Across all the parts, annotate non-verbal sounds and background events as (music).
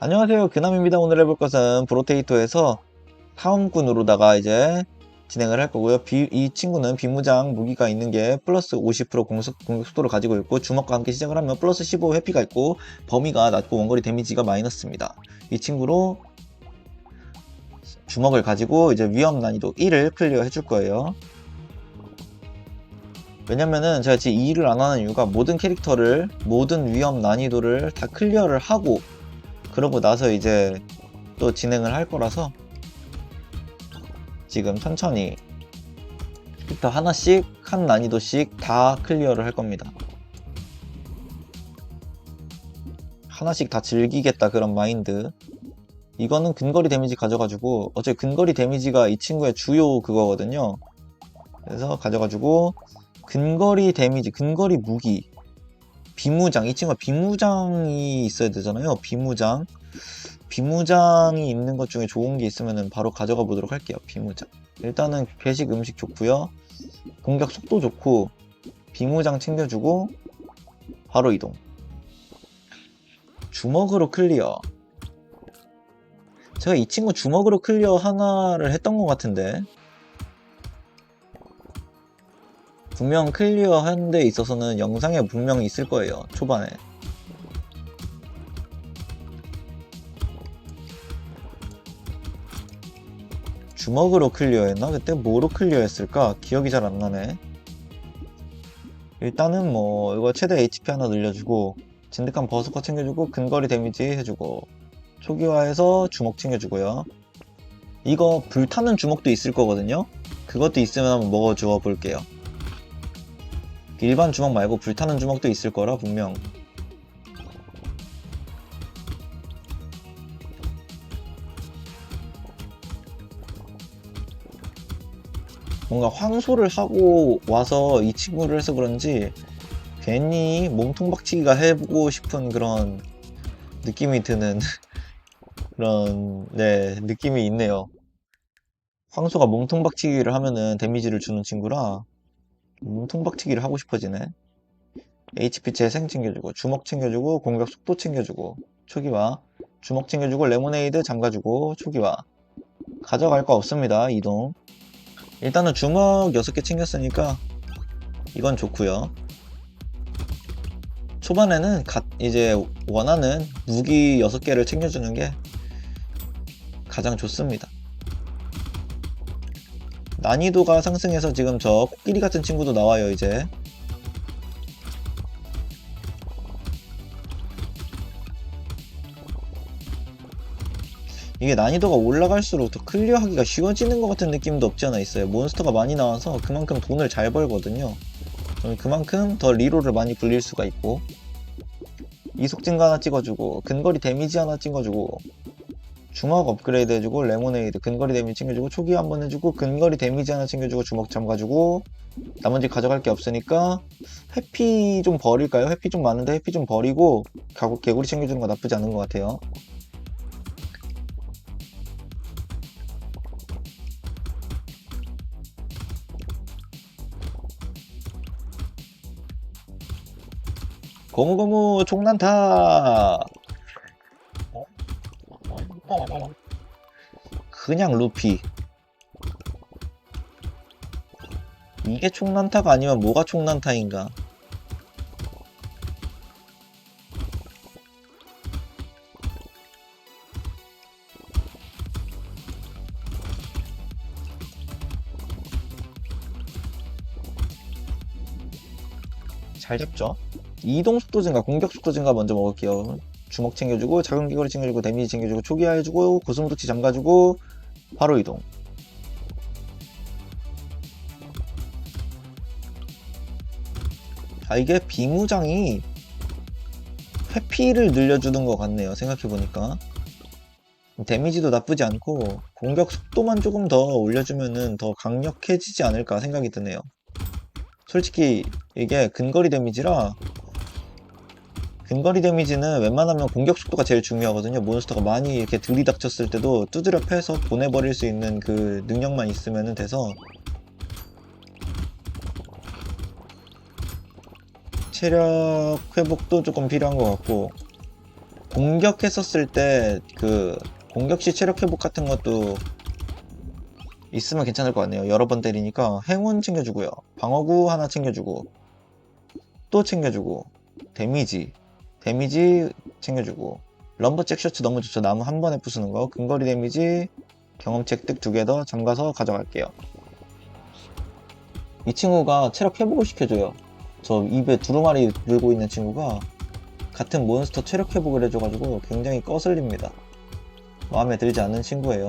안녕하세요. 근함입니다. 오늘 해볼 것은 브로테이터에서 사음꾼으로다가 이제 진행을 할 거고요. 비- 이 친구는 비무장 무기가 있는 게 플러스 50% 공속, 공격 속도를 가지고 있고 주먹과 함께 시작을 하면 플러스 15 회피가 있고 범위가 낮고 원거리 데미지가 마이너스입니다. 이 친구로 주먹을 가지고 이제 위험 난이도 1을 클리어 해줄 거예요. 왜냐면은 제가 지금 2를 안 하는 이유가 모든 캐릭터를 모든 위험 난이도를 다 클리어를 하고 그러고 나서 이제 또 진행을 할 거라서 지금 천천히 캐릭터 하나씩 한 난이도씩 다 클리어를 할 겁니다. 하나씩 다 즐기겠다 그런 마인드. 이거는 근거리 데미지 가져가지고 어차피 근거리 데미지가 이 친구의 주요 그거거든요. 그래서 가져가지고 근거리 데미지, 근거리 무기, 비무장. 이 친구가 비무장이 있어야 되잖아요. 비무장. 비무장이 있는 것 중에 좋은 게 있으면 바로 가져가 보도록 할게요. 비무장. 일단은 배식 음식 좋고요. 공격 속도 좋고 비무장 챙겨주고 바로 이동. 주먹으로 클리어. 제가 이 친구 주먹으로 클리어 하나를 했던 것 같은데 분명 클리어 하는 데 있어서는 영상에 분명히 있을 거예요. 초반에. 주먹으로 클리어했나? 그때 뭐로 클리어했을까? 기억이 잘 안 나네. 일단은 뭐 이거 최대 HP 하나 늘려주고 진득한 버스커 챙겨주고 근거리 데미지 해주고 초기화해서 주먹 챙겨주고요. 이거 불타는 주먹도 있을 거거든요. 그것도 있으면 한번 먹어주어 볼게요. 일반 주먹 말고 불타는 주먹도 있을 거라 분명. 뭔가 황소를 하고 와서 이 친구를 해서 그런지 괜히 몸통 박치기가 해보고 싶은 그런 느낌이 드는 (laughs) 그런 네 느낌이 있네요. 황소가 몸통 박치기를 하면은 데미지를 주는 친구라 몸통 박치기를 하고 싶어지네. HP 재생 챙겨주고 주먹 챙겨주고 공격 속도 챙겨주고 초기화. 주먹 챙겨주고 레모네이드 잠가주고 초기화. 가져갈 거 없습니다 이동. 일단은 주먹 6개 챙겼으니까 이건 좋고요. 초반에는 가- 이제 원하는 무기 6개를 챙겨주는 게 가장 좋습니다 난이도가 상승해서 지금 저 코끼리 같은 친구도 나와요 이제. 이게 난이도가 올라갈수록 더 클리어하기가 쉬워지는 것 같은 느낌도 없지 않아 있어요. 몬스터가 많이 나와서 그만큼 돈을 잘 벌거든요. 그만큼 더 리로를 많이 불릴 수가 있고 이속 증가 하나 찍어주고 근거리 데미지 하나 찍어주고 주먹 업그레이드 해주고 레모네이드 근거리 데미지 챙겨주고 초기 한번 해주고 근거리 데미지 하나 챙겨주고 주먹 잠가주고 나머지 가져갈 게 없으니까 해피 좀 버릴까요? 해피 좀 많은데 해피 좀 버리고 가구 개구리 챙겨주는 거 나쁘지 않은 것 같아요 고무고무 총난타 그냥 루피. 이게 총난타가 아니면 뭐가 총난타인가? 잘 잡죠? 이동 속도 증가 공격 속도 증가 먼저 먹을게요 주먹 챙겨주고 작은 귀걸이 챙겨주고 데미지 챙겨주고 초기화 해주고 고슴도치 잠가주고 바로 이동. 아 이게 비무장이 회피를 늘려주는 것 같네요 생각해보니까. 데미지도 나쁘지 않고 공격 속도만 조금 더 올려주면은 더 강력해지지 않을까 생각이 드네요. 솔직히 이게 근거리 데미지라 근거리 데미지는 웬만하면 공격 속도가 제일 중요하거든요. 몬스터가 많이 이렇게 들이닥쳤을 때도 두드려 패서 보내버릴 수 있는 그 능력만 있으면 돼서 체력 회복도 조금 필요한 것 같고 공격했었을 때 그 공격 시 체력 회복 같은 것도 있으면 괜찮을 것 같네요. 여러 번 때리니까 행운 챙겨주고요. 방어구 하나 챙겨주고 또 챙겨주고 데미지 데미지 챙겨주고 럼버잭 셔츠 너무 좋죠. 나무 한 번에 부수는 거 근거리 데미지 경험치 획득 두 개 더 잠가서 가져갈게요. 이 친구가 체력 회복을 시켜줘요. 저 입에 두루마리 물고 있는 친구가 같은 몬스터 체력 회복을 해줘가지고 굉장히 거슬립니다. 마음에 들지 않는 친구예요.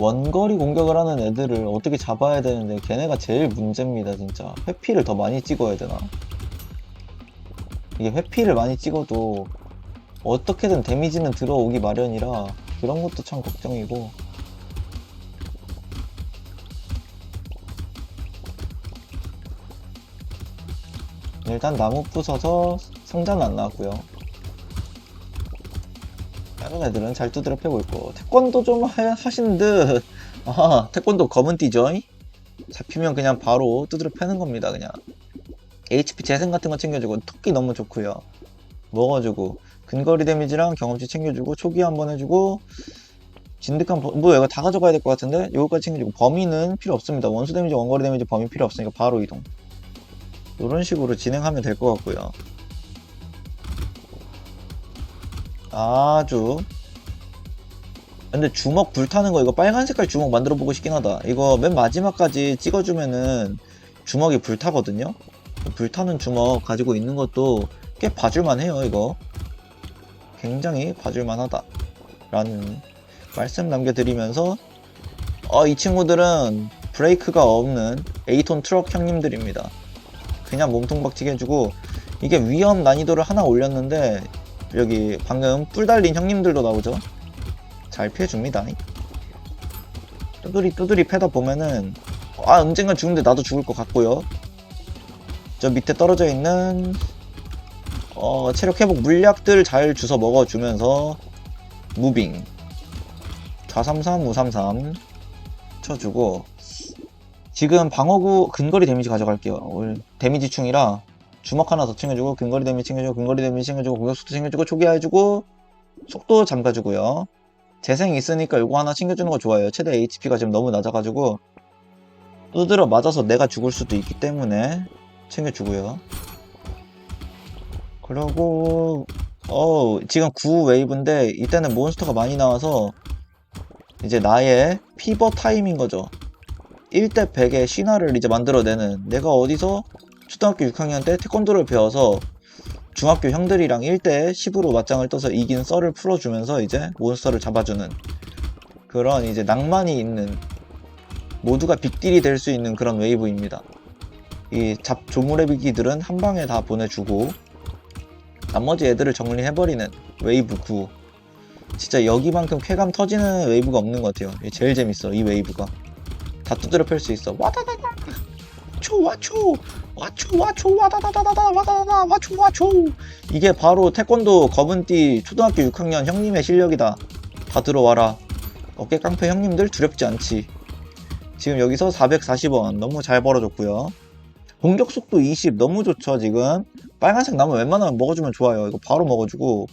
원거리 공격을 하는 애들을 어떻게 잡아야 되는데 걔네가 제일 문제입니다 진짜. 회피를 더 많이 찍어야 되나? 이게 회피를 많이 찍어도 어떻게든 데미지는 들어오기 마련이라 그런 것도 참 걱정이고. 일단 나무 부숴서 상자는 안 나왔고요 다른 애들은 잘 두드려 패고 있고 태권도 좀 하, 하시는 듯. 아, 태권도 검은 띠죠? 잡히면 그냥 바로 두드려 패는 겁니다 그냥. HP 재생 같은 거 챙겨주고 토끼 너무 좋고요. 먹어주고 근거리 데미지랑 경험치 챙겨주고 초기 한번 해주고 진득한 버- 뭐 이거 다 가져가야 될 것 같은데? 요거까지 챙겨주고 범위는 필요 없습니다. 원수 데미지 원거리 데미지 범위 필요 없으니까 바로 이동. 이런 식으로 진행하면 될 것 같고요 아주. 근데 주먹 불타는 거 이거 빨간 색깔 주먹 만들어 보고 싶긴 하다. 이거 맨 마지막까지 찍어주면은 주먹이 불타거든요? 불타는 주먹 가지고 있는 것도 꽤 봐줄만 해요 이거. 굉장히 봐줄만 하다. 라는 말씀 남겨드리면서 어, 이 친구들은 브레이크가 없는 에이톤 트럭 형님들입니다. 그냥 몸통 박치게 해주고 이게 위험 난이도를 하나 올렸는데 여기 방금 뿔 달린 형님들도 나오죠? 잘 피해줍니다. 두드리 두드리 패다 보면은 아 언젠가 죽는데 나도 죽을 것 같고요. 저 밑에 떨어져 있는 어, 체력 회복 물약들 잘 주워 먹어주면서 무빙. 433 533 쳐주고 지금 방어구 근거리 데미지 가져갈게요. 오늘 데미지 충이라 주먹 하나 더 챙겨주고 근거리 데미지 챙겨주고 근거리 데미지 챙겨주고 공격 속도 챙겨주고 초기화 해주고 속도 잠가주고요. 재생이 있으니까 이거 하나 챙겨주는 거 좋아요. 최대 HP가 지금 너무 낮아가지고 두드려 맞아서 내가 죽을 수도 있기 때문에 챙겨주고요. 그리고 어 지금 9 웨이브인데 이때는 몬스터가 많이 나와서 이제 나의 피버 타임인 거죠. 1대 100의 신화를 이제 만들어내는 내가 어디서 초등학교 6학년 때 태권도를 배워서 중학교 형들이랑 1대 10으로 맞짱을 떠서 이긴 썰을 풀어주면서 이제 몬스터를 잡아주는 그런 이제 낭만이 있는 모두가 빅딜이 될 수 있는 그런 웨이브입니다. 이 잡 조무래비기들은 한 방에 다 보내주고 나머지 애들을 정리해버리는 웨이브 9 진짜 여기만큼 쾌감 터지는 웨이브가 없는 것 같아요. 제일 재밌어 이 웨이브가 다 두드려 팰 수 있어 와다다다 와초 와초 와초 와초 와다다다다다 와다다다 와초 와초 이게 바로 태권도 검은띠 초등학교 6학년 형님의 실력이다. 다 들어와라. 어깨 깡패 형님들 두렵지 않지. 지금 여기서 440원. 너무 잘 벌어줬고요 공격 속도 20 너무 좋죠 지금. 빨간색 나무 웬만하면 먹어주면 좋아요. 이거 바로 먹어주고.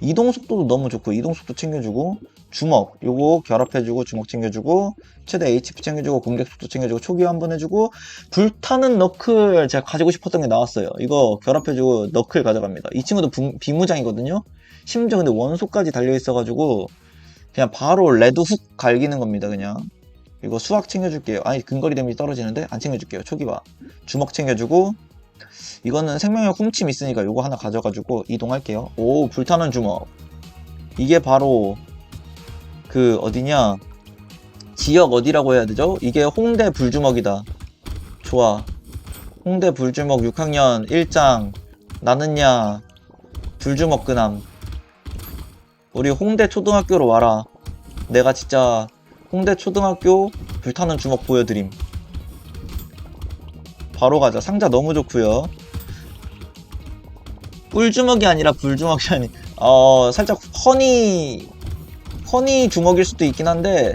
이동 속도도 너무 좋고 이동 속도 챙겨주고 주먹 요거 결합해주고 주먹 챙겨주고 최대 HP 챙겨주고 공격 속도 챙겨주고 초기 한번 해주고 불타는 너클 제가 가지고 싶었던 게 나왔어요. 이거 결합해주고 너클 가져갑니다. 이 친구도 부- 비무장이거든요? 심지어 근데 원소까지 달려있어가지고 그냥 바로 레드 훅 갈기는 겁니다 그냥 이거 수학 챙겨줄게요. 아니 근거리 데미지 떨어지는데? 안 챙겨줄게요. 초기화. 주먹 챙겨주고 이거는 생명력 훔침 있으니까 요거 하나 가져가지고 이동할게요. 오 불타는 주먹. 이게 바로 그 어디냐? 지역 어디라고 해야 되죠? 이게 홍대 불주먹이다. 좋아. 홍대 불주먹 6학년 1장 나는야 불주먹 그남 우리 홍대 초등학교로 와라. 내가 진짜 홍대 초등학교 불타는 주먹 보여드림. 바로 가자. 상자 너무 좋고요. 꿀주먹이 아니라 불주먹이 아니 어 살짝 허니 허니 주먹일 수도 있긴 한데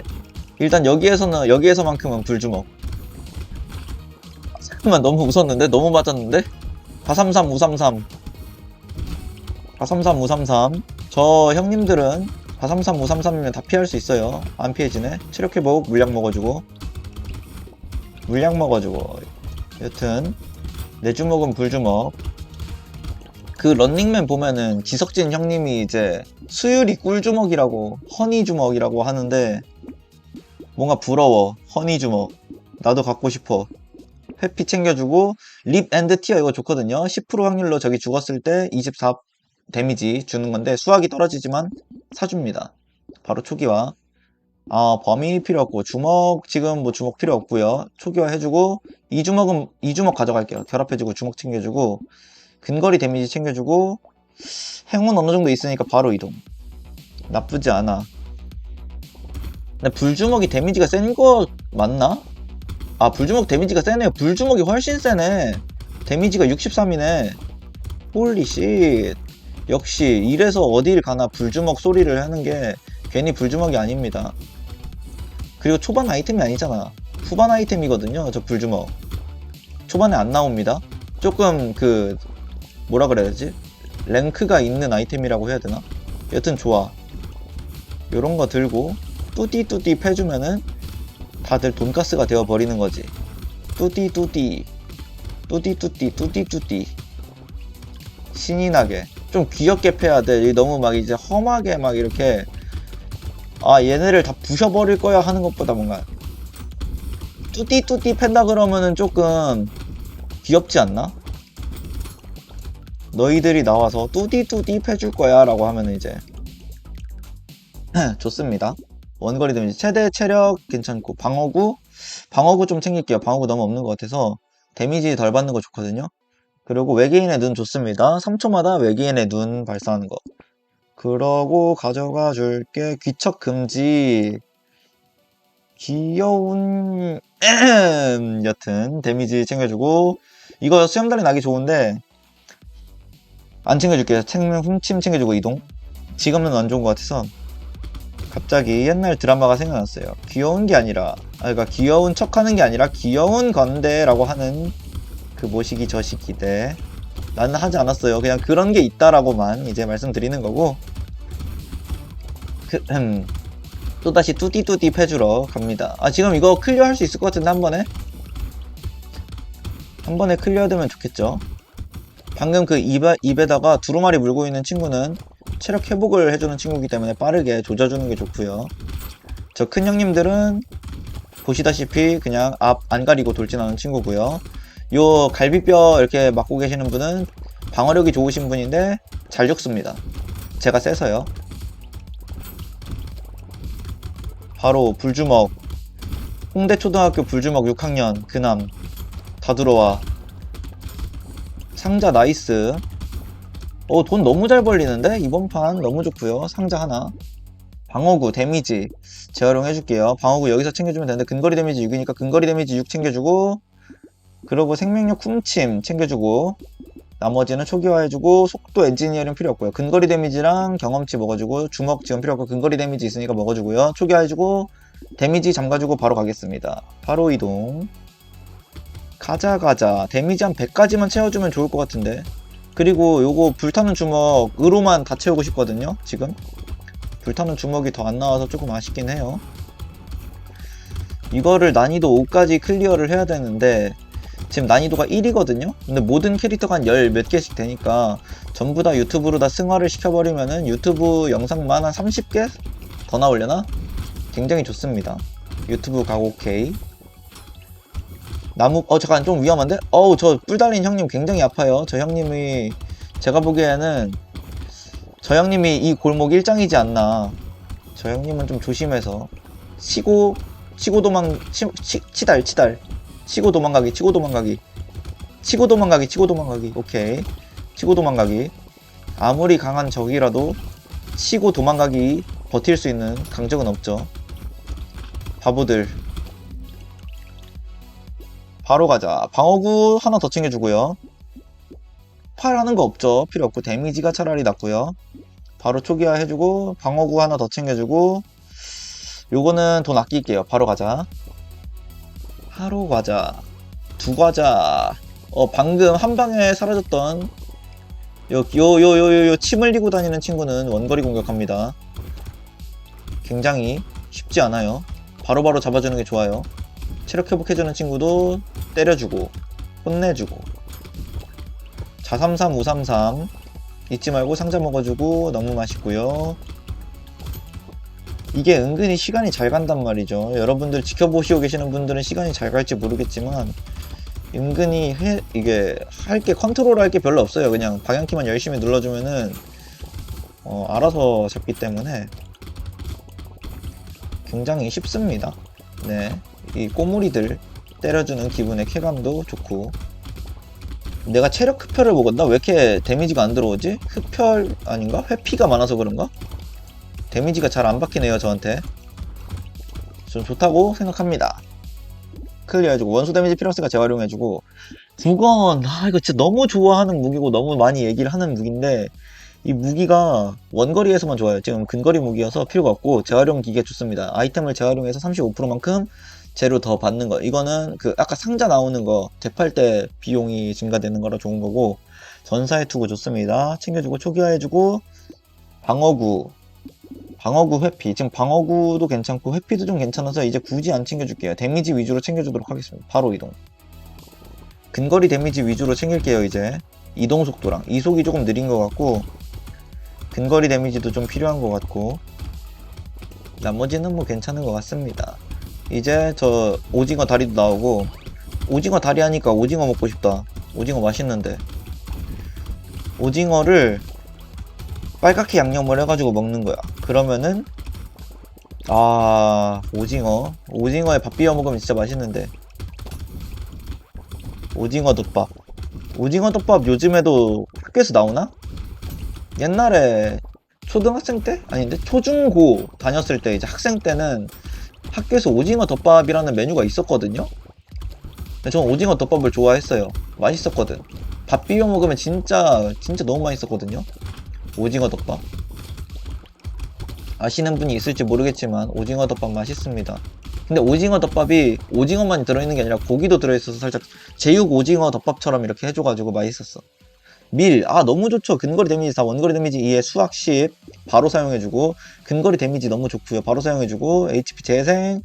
일단 여기에서는 여기에서만큼은 불주먹. 잠깐만 너무 웃었는데? 너무 맞았는데? 433 533 433 533 저 형님들은 433 533이면 다 피할 수 있어요. 안 피해지네. 체력 회복 물약 먹어주고. 물약 먹어주고. 여튼 내 주먹은 불주먹. 그 런닝맨 보면은 지석진 형님이 이제 수율이 꿀주먹이라고 허니주먹이라고 하는데 뭔가 부러워. 허니주먹. 나도 갖고 싶어. 회피 챙겨주고 립 앤드 티어 이거 좋거든요. 10% 확률로 적이 죽었을 때 24 데미지 주는 건데 수학이 떨어지지만 사줍니다. 바로 초기화. 아 범위 필요 없고 주먹 지금 뭐 주먹 필요 없고요. 초기화 해주고 이 주먹은 이 주먹 가져갈게요. 결합해주고 주먹 챙겨주고 근거리 데미지 챙겨주고 행운 어느 정도 있으니까 바로 이동. 나쁘지 않아. 근데 불주먹이 데미지가 센 거 맞나? 아 불주먹 데미지가 세네요. 불주먹이 훨씬 세네. 데미지가 63이네. 홀리쉣 역시 이래서 어딜 가나 불주먹 소리를 하는 게 괜히 불주먹이 아닙니다. 그리고 초반 아이템이 아니잖아. 후반 아이템이거든요 저 불주먹. 초반에 안 나옵니다. 조금 그 뭐라 그래야 되지? 랭크가 있는 아이템이라고 해야 되나? 여튼 좋아. 요런 거 들고 뚜띠뚜띠 패주면은 다들 돈가스가 되어 버리는 거지. 뚜띠뚜띠. 뚜띠뚜띠 뚜띠뚜띠. 신이 나게 좀 귀엽게 패야 돼. 너무 막 이제 험하게 막 이렇게. 아 얘네를 다 부셔버릴 거야 하는 것보다 뭔가 뚜띠뚜띠 팬다 그러면은 조금 귀엽지 않나? 너희들이 나와서 뚜디뚜디 패줄 거야 라고 하면 이제 (laughs) 좋습니다. 원거리 데미지 최대 체력 괜찮고 방어구? 방어구 좀 챙길게요. 방어구 너무 없는 것 같아서 데미지 덜 받는 거 좋거든요 그리고 외계인의 눈 좋습니다 3초마다 외계인의 눈 발사하는 거 그러고 가져가 줄게 귀척 금지 귀여운 (clears throat) 여튼 데미지 챙겨주고 이거 수염다리 나기 좋은데 안 챙겨줄게요. 생명 훔침 챙겨주고 이동. 지금은 안 좋은 것 같아서 갑자기 옛날 드라마가 생각났어요. 귀여운 게 아니라, 아, 그러니까 귀여운 척 하는 게 아니라 귀여운 건데 라고 하는 그 모시기 저시기대. 나는 하지 않았어요. 그냥 그런 게 있다라고만 이제 말씀드리는 거고. 그, 음, 또 다시 뚜디뚜디 패주러 갑니다. 아 지금 이거 클리어 할 수 있을 것 같은데 한 번에 한 번에 클리어 되면 좋겠죠. 방금 그 입에, 입에다가 두루마리 물고 있는 친구는 체력 회복을 해주는 친구이기 때문에 빠르게 조져주는 게 좋고요. 저 큰 형님들은 보시다시피 그냥 앞 안 가리고 돌진하는 친구고요. 요 갈비뼈 이렇게 맞고 계시는 분은 방어력이 좋으신 분인데 잘 죽습니다. 제가 세서요. 바로 불주먹. 홍대초등학교 불주먹 6학년 그남 다 들어와. 상자 나이스. 어 돈 너무 잘 벌리는데? 이번 판 너무 좋고요. 상자 하나. 방어구 데미지. 재활용 해줄게요. 방어구 여기서 챙겨주면 되는데 근거리 데미지 6이니까 근거리 데미지 6 챙겨주고 그리고 생명력 훔침 챙겨주고 나머지는 초기화해주고 속도 엔지니어링 필요 없고요. 근거리 데미지랑 경험치 먹어주고 주먹 지원 필요 없고 근거리 데미지 있으니까 먹어주고요. 초기화해주고 데미지 잠가주고 바로 가겠습니다. 바로 이동. 가자 가자. 데미지 한 100까지만 채워주면 좋을 것 같은데. 그리고 요거 불타는 주먹으로만 다 채우고 싶거든요 지금. 불타는 주먹이 더 안 나와서 조금 아쉽긴 해요. 이거를 난이도 5까지 클리어를 해야 되는데 지금 난이도가 1이거든요? 근데 모든 캐릭터가 한 열 몇 개씩 되니까 전부 다 유튜브로 다 승화를 시켜버리면은 유튜브 영상만 한 30개 더 나오려나? 굉장히 좋습니다. 유튜브 가고 오케이. 나무 어 잠깐 좀 위험한데? 어우 저 뿔 달린 형님 굉장히 아파요. 저 형님이 제가 보기에는 저 형님이 이 골목 일장이지 않나. 저 형님은 좀 조심해서. 치고 치고 도망 치, 치, 치달 치달 치고 도망가기 치고 도망가기 치고 도망가기 치고 도망가기 오케이 치고 도망가기 아무리 강한 적이라도 치고 도망가기 버틸 수 있는 강적은 없죠 바보들 바로 가자. 방어구 하나 더 챙겨주고요. 팔 하는 거 없죠. 필요 없고 데미지가 차라리 낫고요. 바로 초기화 해주고 방어구 하나 더 챙겨주고 요거는 돈 아낄게요. 바로 가자. 바로 가자. 두 과자. 어, 방금 한 방에 사라졌던 요, 요, 요, 요, 요, 요, 침 흘리고 다니는 친구는 원거리 공격합니다. 굉장히 쉽지 않아요. 바로바로 잡아주는 게 좋아요. 체력 회복해주는 친구도 때려주고, 혼내주고. 자삼삼, 우삼삼. 잊지 말고 상자 먹어주고, 너무 맛있고요. 이게 은근히 시간이 잘 간단 말이죠. 여러분들 지켜보시고 계시는 분들은 시간이 잘 갈지 모르겠지만, 은근히 해, 이게 할 게 컨트롤 할 게 별로 없어요. 그냥 방향키만 열심히 눌러주면은 어, 알아서 잡기 때문에 굉장히 쉽습니다. 네, 이 꼬물이들 때려주는 기분의 쾌감도 좋고 내가 체력 흡혈을 먹었나? 왜 이렇게 데미지가 안 들어오지? 흡혈 아닌가? 회피가 많아서 그런가? 데미지가 잘 안 박히네요 저한테. 좀 좋다고 생각합니다. 클리어 해주고 원수 데미지 필요했으니까 재활용해주고. 두건 아 이거 진짜 너무 좋아하는 무기고 너무 많이 얘기를 하는 무기인데 이 무기가 원거리에서만 좋아요. 지금 근거리 무기여서 필요가 없고 재활용 기계 좋습니다. 아이템을 재활용해서 35%만큼 재료 더 받는 거. 이거는 그 아까 상자 나오는 거 대팔 때 비용이 증가되는 거라 좋은 거고 전사의 투구 좋습니다. 챙겨주고 초기화해주고 방어구 방어구 회피. 지금 방어구도 괜찮고 회피도 좀 괜찮아서 이제 굳이 안 챙겨줄게요. 데미지 위주로 챙겨주도록 하겠습니다. 바로 이동. 근거리 데미지 위주로 챙길게요 이제. 이동 속도랑. 이속이 조금 느린 것 같고 근거리 데미지도 좀 필요한 것 같고 나머지는 뭐 괜찮은 것 같습니다. 이제 저 오징어 다리도 나오고 오징어 다리 하니까 오징어 먹고 싶다. 오징어 맛있는데. 오징어를 빨갛게 양념을 해가지고 먹는 거야. 그러면은 아 오징어. 오징어에 밥 비벼 먹으면 진짜 맛있는데. 오징어 덮밥. 오징어 덮밥 요즘에도 학교에서 나오나? 옛날에 초등학생 때? 아닌데? 초중고 다녔을 때 이제 학생 때는 학교에서 오징어 덮밥이라는 메뉴가 있었거든요? 근데 저는 오징어 덮밥을 좋아했어요. 맛있었거든. 밥 비벼 먹으면 진짜 진짜 너무 맛있었거든요 오징어 덮밥. 아시는 분이 있을지 모르겠지만 오징어 덮밥 맛있습니다. 근데 오징어 덮밥이 오징어만 들어있는 게 아니라 고기도 들어있어서 살짝 제육 오징어 덮밥처럼 이렇게 해줘가지고 맛있었어. 밀, 아 너무 좋죠. 근거리 데미지 4, 원거리 데미지 2에 수학 10 바로 사용해주고 근거리 데미지 너무 좋고요. 바로 사용해주고 HP 재생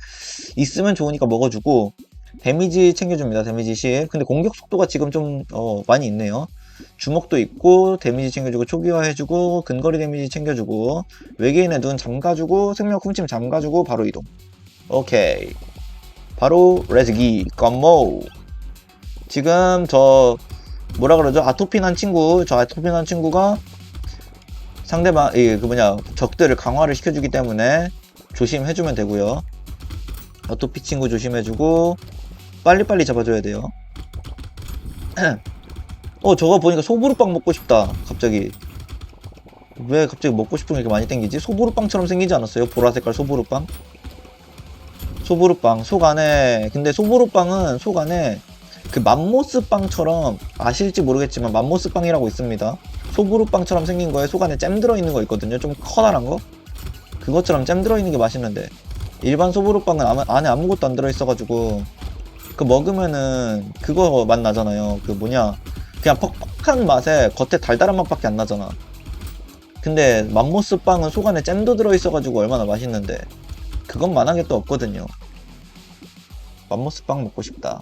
있으면 좋으니까 먹어주고 데미지 챙겨줍니다. 데미지 10 근데 공격 속도가 지금 좀 어, 많이 있네요 주먹도 있고 데미지 챙겨주고 초기화 해주고 근거리 데미지 챙겨주고 외계인의 눈 잠가주고 생명 훔침 잠가주고 바로 이동. 오케이. 바로 레즈기 껌모. 지금 저 뭐라 그러죠? 아토피난 친구 저 아토피난 친구가 상대방 이 그 뭐냐 적들을 강화를 시켜주기 때문에 조심해주면 되고요. 아토피 친구 조심해주고 빨리빨리 잡아줘야 돼요 (clears throat) 어 저거 보니까 소보루빵 먹고 싶다. 갑자기. 왜 갑자기 먹고 싶은 게 이렇게 많이 땡기지? 소보루빵처럼 생기지 않았어요? 보라색깔 소보루빵? 소보루빵 속 안에. 근데 소보루빵은 속 안에 그 맘모스빵처럼 아실지 모르겠지만 맘모스빵이라고 있습니다. 소보루빵처럼 생긴 거에 속 안에 잼 들어있는 거 있거든요. 좀 커다란 거? 그것처럼 잼 들어있는 게 맛있는데. 일반 소보루빵은 아마- 안에 아무것도 안 들어있어가지고 그 먹으면은 그거 맛 나잖아요. 그 뭐냐 그냥 퍽퍽한 맛에 겉에 달달한 맛밖에 안 나잖아. 근데 맘모스 빵은 속 안에 잼도 들어있어가지고 얼마나 맛있는데 그것만한 게또 없거든요. 맘모스 빵 먹고 싶다.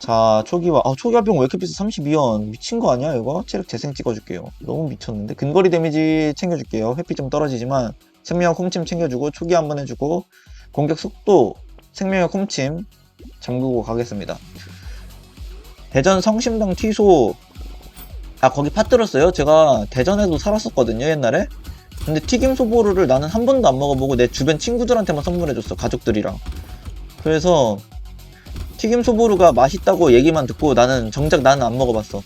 자 초기화. 아 초기화 병 왜 이렇게 비싸? 32원. 미친 거 아니야 이거? 체력 재생 찍어줄게요. 너무 미쳤는데? 근거리 데미지 챙겨줄게요. 회피 좀 떨어지지만 생명력 홈침 챙겨주고 초기 한번 해주고 공격 속도 생명력 홈침 잠그고 가겠습니다 대전 성심당 티소. 아 거기 팥들었어요? 제가 대전에도 살았었거든요 옛날에. 근데 튀김 소보루를 나는 한 번도 안 먹어보고 내 주변 친구들한테만 선물해줬어 가족들이랑. 그래서 튀김 소보루가 맛있다고 얘기만 듣고 나는 정작 나는 안 먹어봤어.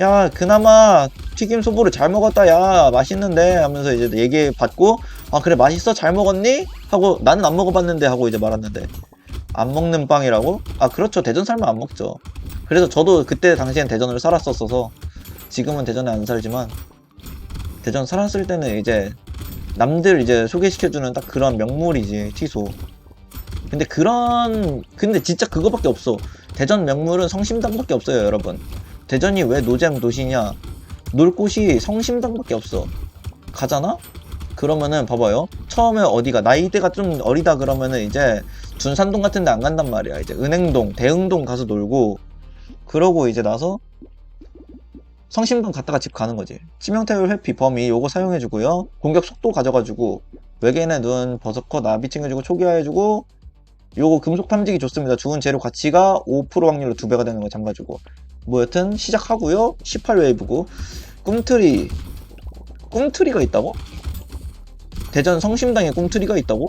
야 그나마 튀김 소보루 잘 먹었다 야 맛있는데 하면서 이제 얘기 받고 아 그래 맛있어? 잘 먹었니? 하고 나는 안 먹어봤는데 하고 이제 말았는데. 안 먹는 빵이라고? 아 그렇죠. 대전 살면 안 먹죠 그래서 저도 그때 당시엔 대전을 살았었어서 지금은 대전에 안 살지만 대전 살았을 때는 이제 남들 이제 소개시켜주는 딱 그런 명물이지 티소 근데 그런 근데 진짜 그거밖에 없어 대전 명물은 성심당밖에 없어요, 여러분. 대전이 왜 노잼 도시냐? 놀 곳이 성심당밖에 없어. 가잖아? 그러면은 봐봐요. 처음에 어디가 나이대가 좀 어리다 그러면은 이제 둔산동 같은 데 안 간단 말이야. 이제 은행동, 대흥동 가서 놀고 그러고 이제 나서 성심동 갔다가 집 가는 거지. 치명타율 회피 범위 요거 사용해주고요. 공격 속도 가져가지고 외계인의 눈, 버서커, 나비 챙겨주고 초기화해주고 요거 금속 탐지기 좋습니다. 죽은 재료 가치가 5% 확률로 두 배가 되는 거 잠가주고 뭐 여튼 시작하고요. 18웨이브고 꿈틀이 꿈틀이가 있다고? 대전 성심당에 꿈틀이가 있다고?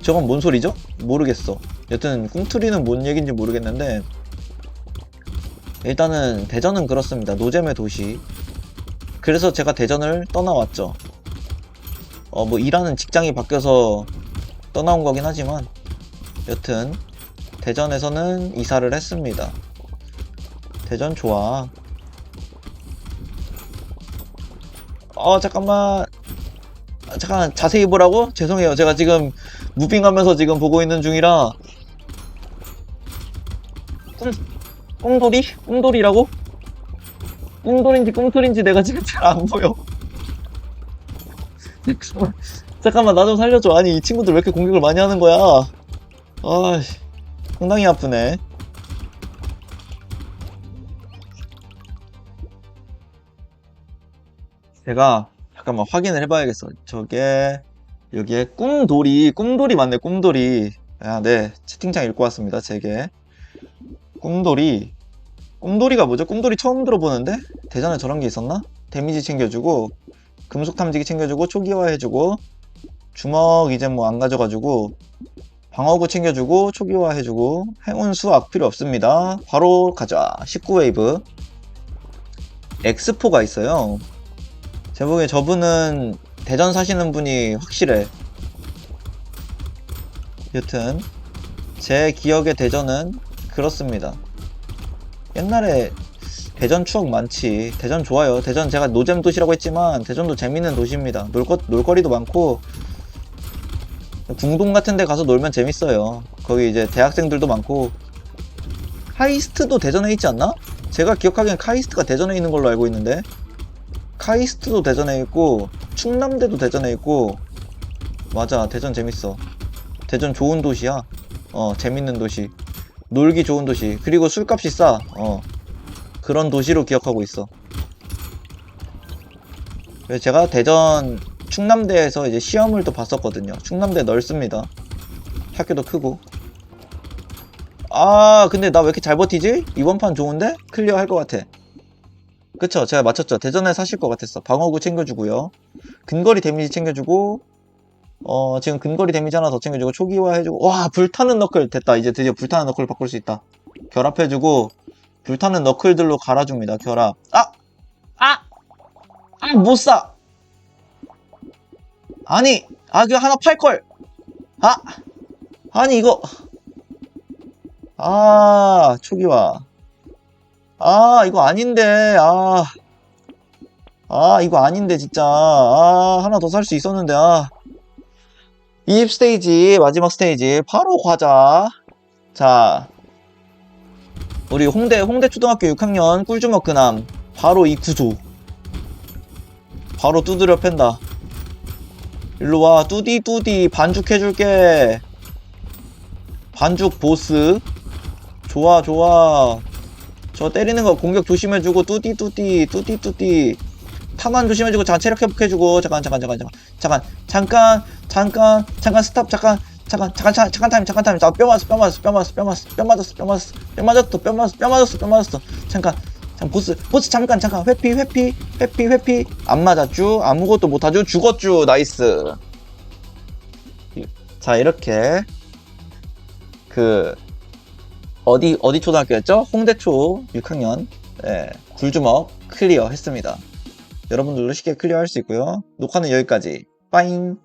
저건 뭔 소리죠? 모르겠어. 여튼 꿈틀이는 뭔 얘기인지 모르겠는데 일단은 대전은 그렇습니다. 노잼의 도시. 그래서 제가 대전을 떠나왔죠. 어, 뭐 일하는 직장이 바뀌어서 떠나온 거긴 하지만 여튼 대전에서는 이사를 했습니다. 대전 좋아. 어 잠깐만 아, 잠깐 자세히 보라고? 죄송해요. 제가 지금 무빙하면서 지금 보고 있는 중이라 꿈 꿈돌이? 꿈돌이라고? 꿈돌인지 꿈틀인지 내가 지금 잘 안 보여. (laughs) 잠깐만, 나 좀 살려줘. 아니 이 친구들 왜 이렇게 공격을 많이 하는 거야? 아씨, 상당히 아프네. 제가 잠깐만 확인을 해봐야겠어. 저게 여기에 꿈돌이, 꿈돌이 맞네, 꿈돌이. 아, 네, 채팅창 읽고 왔습니다. 제게 꿈돌이, 꿈돌이가 뭐죠? 꿈돌이 처음 들어보는데 대전에 저런 게 있었나? 데미지 챙겨주고 금속 탐지기 챙겨주고 초기화 해주고 주먹 이제 뭐 안 가져가지고 방어구 챙겨주고 초기화 해주고 행운 수학 필요 없습니다. 바로 가자. 19웨이브 엑스포가 있어요. 제 보기에 저분은 대전 사시는 분이 확실해. 여튼 제 기억의 대전은 그렇습니다. 옛날에 대전 추억 많지. 대전 좋아요. 대전 제가 노잼 도시라고 했지만 대전도 재밌는 도시입니다. 놀거, 놀거리도 많고 궁동 같은 데 가서 놀면 재밌어요. 거기 이제 대학생들도 많고 카이스트도 대전에 있지 않나? 제가 기억하기엔 카이스트가 대전에 있는 걸로 알고 있는데 카이스트도 대전에 있고 충남대도 대전에 있고 맞아 대전 재밌어 대전 좋은 도시야 어 재밌는 도시 놀기 좋은 도시 그리고 술값이 싸 어. 그런 도시로 기억하고 있어. 그래서 제가 대전 충남대에서 이제 시험을 또 봤었거든요. 충남대 넓습니다. 학교도 크고. 아 근데 나 왜 이렇게 잘 버티지? 이번 판 좋은데? 클리어 할 것 같아. 그쵸? 제가 맞췄죠. 대전에 사실 것 같았어. 방어구 챙겨주고요. 근거리 데미지 챙겨주고 어 지금 근거리 데미지 하나 더 챙겨주고 초기화 해주고 와 불타는 너클 됐다 이제 드디어 불타는 너클 바꿀 수 있다 결합해주고 불타는 너클들로 갈아줍니다 결합 아! 아! 아 못사 아니 아 그 하나 팔걸 아! 아니 이거 아 초기화 아, 이거 아닌데, 아. 아, 이거 아닌데, 진짜. 아, 하나 더 살 수 있었는데, 아. 20 스테이지, 마지막 스테이지, 바로 과자. 자. 우리 홍대, 홍대 초등학교 6학년 꿀주먹 그남. 바로 이 구조. 바로 두드려 팬다. 일로 와, 뚜디, 뚜디, 반죽 해줄게. 반죽 보스. 좋아, 좋아. 저 때리는 거 공격 조심해주고 뚜띠 뚜띠 뚜띠 뚜띠 타만 조심해주고 잠깐 체력 회복해주고 잠깐 잠깐 잠깐 잠깐 잠깐 잠깐 잠깐 잠깐 스탑 잠깐 잠깐 잠깐 잠깐, 잠깐 타임 잠깐 타임. 나뼈 맞았어 뼈 맞았어 뼈 맞았어 뼈 맞았어 뼈 맞았어 뼈 맞았어 뼈 맞았어 뼈 맞았어 뼈 맞았어 뼈 맞았어. 잠깐 잠깐 보스 보스 잠깐 잠깐. 회피 회피 회피 회피. 안 맞았쥬 아무것도 못하쥬 죽었쥬 나이스. 자 이렇게. 그 어디 어디 초등학교였죠? 홍대초 6학년. 예, 굴주먹 클리어 했습니다. 여러분들도 쉽게 클리어 할 수 있고요. 녹화는 여기까지. 빠잉